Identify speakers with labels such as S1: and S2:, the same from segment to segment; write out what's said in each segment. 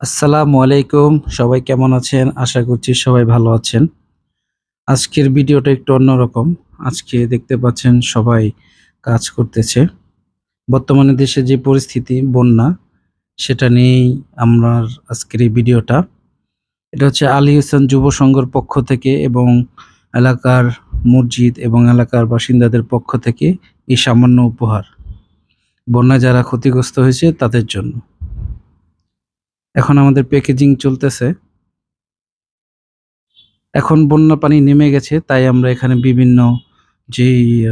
S1: আসসালামু আলাইকুম। সবাই কেমন আছেন? আশা করছি সবাই ভালো আছেন। আজকের ভিডিওটা একটু অন্যরকম। আজকে দেখতে পাচ্ছেন সবাই কাজ করতেছে। বর্তমানে দেশে যে পরিস্থিতি, বন্যা, সেটা নিয়েই আমরা আজকের এই ভিডিওটা। এটা হচ্ছে আলী হোসেন যুব সংঘর পক্ষ থেকে এবং এলাকার মসজিদ এবং এলাকার বাসিন্দাদের পক্ষ থেকে এই সামান্য উপহার। বন্যায় যারা ক্ষতিগ্রস্ত হয়েছে তাদের জন্য। এখন আমাদের প্যাকেজিং চলতেছে। এখন বন্যা পানি নেমে গেছে, তাই আমরা এখানে বিভিন্ন যে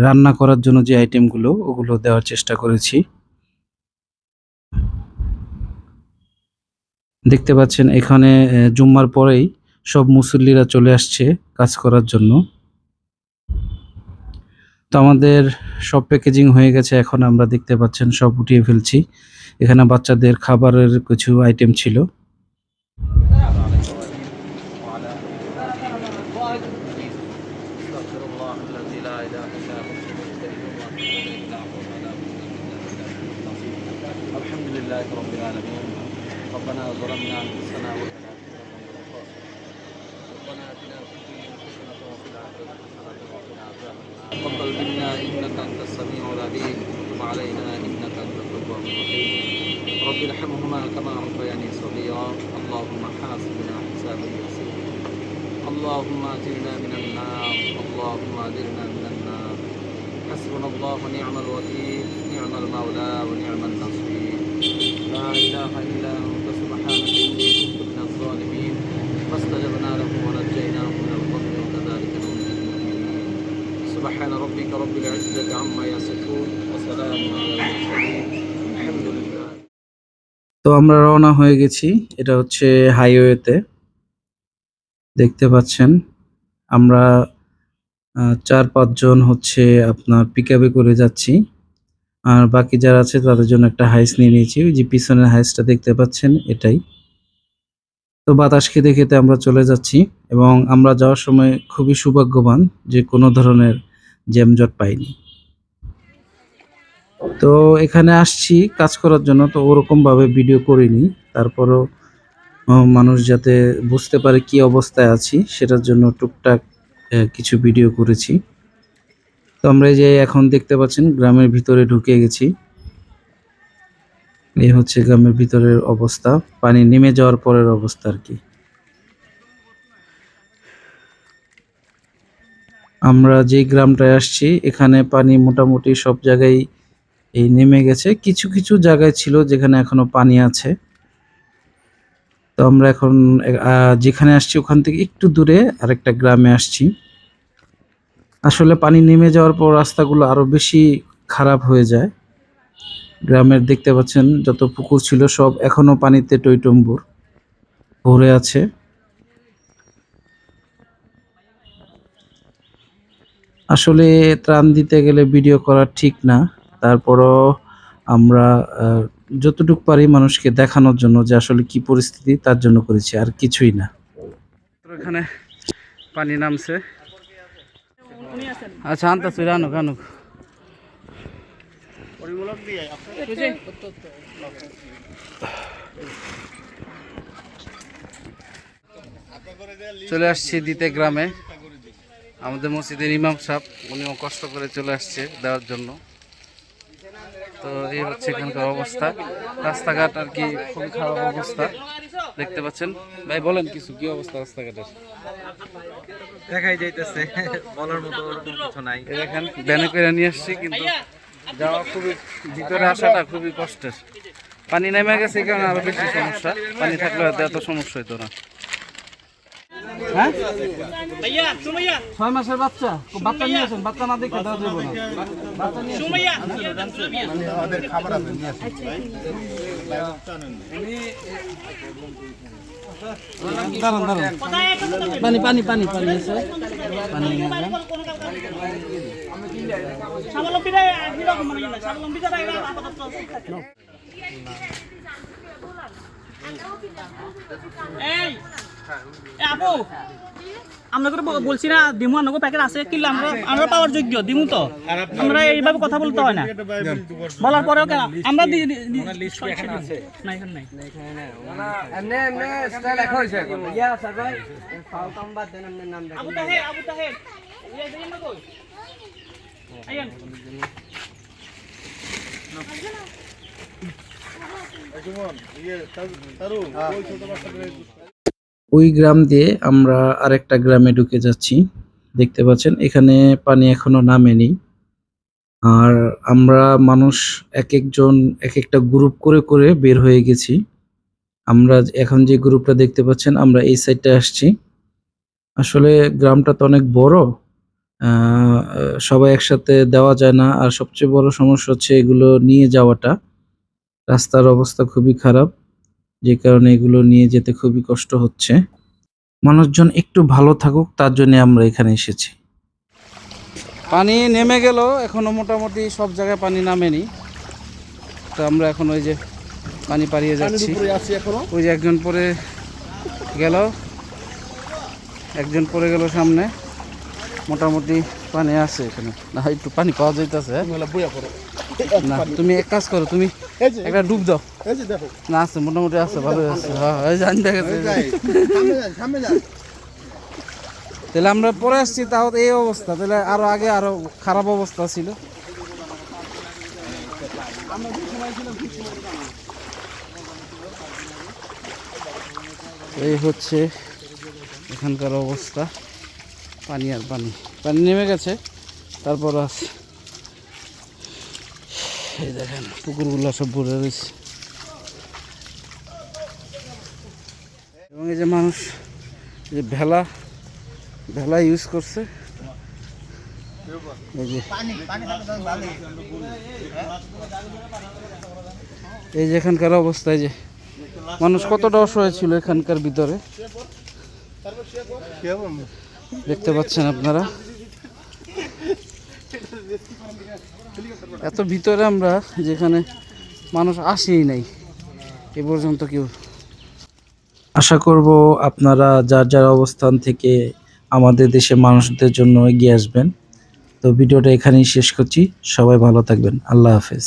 S1: রান্না করার জন্য যে আইটেমগুলো ওগুলো দেওয়ার চেষ্টা করেছি। দেখতে পাচ্ছেন, এখানে জুম্মার পরেই সব মুসল্লিরা চলে আসছে কাজ করার জন্য। তো আমাদের সব প্যাকেজিং হয়ে গেছে, এখন আমরা দেখতে পাচ্ছেন সব উঠিয়ে ফেলছি। এখানে বাচ্চাদের খাবারের কিছু আইটেম ছিল
S2: استغفر الله الذي لا اله الا هو المجتهد واتوب اليه لا حول ولا قوه الا بالله الحمد لله رب العالمين ربنا ظلمنا انفسنا وان لم تغفر ربنا اتنا في الدنيا حسنه وفي الاخره حسنه وقنا عذاب النار تقبل منا انك انت السميع العليم وتب علينا انك انت التواب الرحيم رب ارحمهما كما ربياني صغيرا. اللهم حاسبنا حسابا يسيرا اللهم أجرنا من النار. اللهم أجرنا من النار. حسبنا الله ونعم الوكيل. نعم المولى ونعم النصير. لا إله إلا أنت سبحانك إني كنت من الظالمين. فاستجبنا له ونجيناه من القبر وكذلك ننجي المؤمنين. سبحان ربك رب العزة عما يصفون. وسلام على المرسلين.
S1: তো আমরা রওনা হয়ে গেছি। এটা হচ্ছে হাইওয়েতে। দেখতে পাচ্ছেন, আমরা চার পাঁচজন হচ্ছে আপনার পিক করে যাচ্ছি। আর বাকি যারা আছে তাদের জন্য একটা হাইস নিয়ে নিয়েছি। ওই যে পিছনের হাইসটা দেখতে পাচ্ছেন, এটাই। তো বাতাস খেতে খেতে আমরা চলে যাচ্ছি এবং আমরা যাওয়ার সময় খুবই সৌভাগ্যবান যে কোনো ধরনের জ্যামজট পাইনি। তো এখানে আসছি কাজ করার জন্য, তো ওরকম ভাবে ভিডিও করিনি। তারপরও মানুষ যাতে বুঝতে পারে কি অবস্থায় আছি, সেটার জন্য টুকটাক কিছু ভিডিও করেছি। তো আমরা এই যে এখন দেখতে পাচ্ছেন, গ্রামের ভিতরে ঢুকে গেছি। এই হচ্ছে গ্রামের ভিতরের অবস্থা। পানি নেমে যাওয়ার পরের অবস্থা আর কি। আমরা যে গ্রামটায় আসছি, এখানে পানি মোটামুটি সব জায়গায় এই নেমে গেছে। কিছু কিছু জায়গায় ছিল যেখানে এখনও পানি আছে। তো আমরা এখন যেখানে আসছি ওখান থেকে একটু দূরে আরেকটা গ্রামে আসছি। আসলে পানি নেমে যাওয়ার পর রাস্তাগুলো আরও বেশি খারাপ হয়ে যায়। গ্রামের দেখতে পাচ্ছেন যত পুকুর ছিল সব এখনও পানিতে টইটম্বুর ভরে আছে। আসলে ত্রাণ দিতে গেলে ভিডিও করা ঠিক না। তারপরও আমরা যতটুকু পারি মানুষকে দেখানোর জন্য যে আসলে কি পরিস্থিতি তার জন্য করেছি, আর কিছুই না। এখানে পানি নামছে। আচ্ছা আনতেছি, রানুক রানুক। চলে আসছি দিতে গ্রামে। আমাদের মসজিদের ইমাম সাহেব, উনিও কষ্ট করে চলে আসছে দেওয়ার জন্য। তো এই হচ্ছে এখানকার অবস্থা। রাস্তাঘাট আর কি খুবই খারাপ অবস্থা। দেখতে পাচ্ছেন। ভাই বলেন কিছু কি অবস্থা রাস্তাঘাটের?
S3: দেখাই যাইতেছে। বলার মতো ওরকম কিছু নাই।
S1: দেখেন ব্যানে করে নিয়ে আসছি কিন্তু যাওয়া খুবই ভিতরে আসাটা খুবই কষ্টের। পানি নেমে গেছে কারণে আরও বেশি সমস্যা। পানি থাকলে এত সমস্যা হতো না। হ্যাঁ? ছয় মাসের বাচ্চা? বাচ্চা নিয়ে আসেন বাচ্চা না দেখে দেওয়া যাবে না। বাচ্চা নিয়ে আসেন। দাঁড়ান দাঁড়ান। পানি পানি পানি পানি আছে। পানি।
S4: স্বাবলম্বীরা মানে আপাতত এই আপু আমরা করে বলছি না দিমু আনগো প্যাকেট আছে কিন্তু আমরা আমরা পাওয়ার যোগ্য দিমু তো। আমরা এইভাবে কথা বলতে হয় না। বলার পরেও কেন আমরা দি- না
S1: ওই গ্রাম দিয়ে আমরা আরেকটা গ্রামে ঢুকে যাচ্ছি। দেখতে পাচ্ছেন, এখানে পানি এখনও নামেনি। আর আমরা মানুষ এক একজন, এক একটা গ্রুপ করে করে বের হয়ে গেছি। আমরা এখন যে গ্রুপটা দেখতে পাচ্ছেন, আমরা এই সাইডটা আসছি। আসলে গ্রামটা তো অনেক বড়। সবাই একসাথে দেওয়া যায় না। আর সবচেয়ে বড় সমস্যা হচ্ছে এগুলো নিয়ে যাওয়াটা। রাস্তার অবস্থা খুবই খারাপ। যে কারণে এগুলো নিয়ে যেতে খুবই কষ্ট হচ্ছে। মানুষজন একটু ভালো থাকুক তার জন্য আমরা এখানে এসেছি। পানি নেমে গেল এখনও মোটামুটি সব জায়গায় পানি নামেনি। তো আমরা এখন ওই যে পানি পাড়িয়ে যাচ্ছি। ওই যে একজন পরে গেল। একজন পরে গেল সামনে। মোটামুটি পানি আছে এখানে। না একটু পানি পাওয়া যাইতেছে। না তুমি এক কাজ করো তুমি একটা ডুব দাও। না আছে মোটামুটি আছে ভালো আছে। হ্যাঁ জানি দেখেছে তাহলে আমরা পরে আসছি তাও এই অবস্থা। তাহলে আরও আগে আরও খারাপ অবস্থা ছিল। এই হচ্ছে এখানকার অবস্থা। পানি আর পানি। পানি নেমে গেছে। তারপর আছে এই দেখেন, পুকুরগুলো সব ভরে রয়েছে। এবং এই যে মানুষ যে ভেলা ভেলা ইউজ করছে। এই যে এই যে এখানকার অবস্থায় যে মানুষ কতটা অসহায় ছিল এখানকার ভিতরে। দেখতে পাচ্ছেন আপনারা? এত ভিতরে আমরা যেখানে মানুষ আসেই নাই, এ পর্যন্ত কেউ। আশা করব আপনারা যার যার অবস্থান থেকে আমাদের দেশে মানুষদের জন্য এগিয়ে আসবেন। তো ভিডিওটা এখানেই শেষ করছি। সবাই ভালো থাকবেন। আল্লাহ হাফেজ।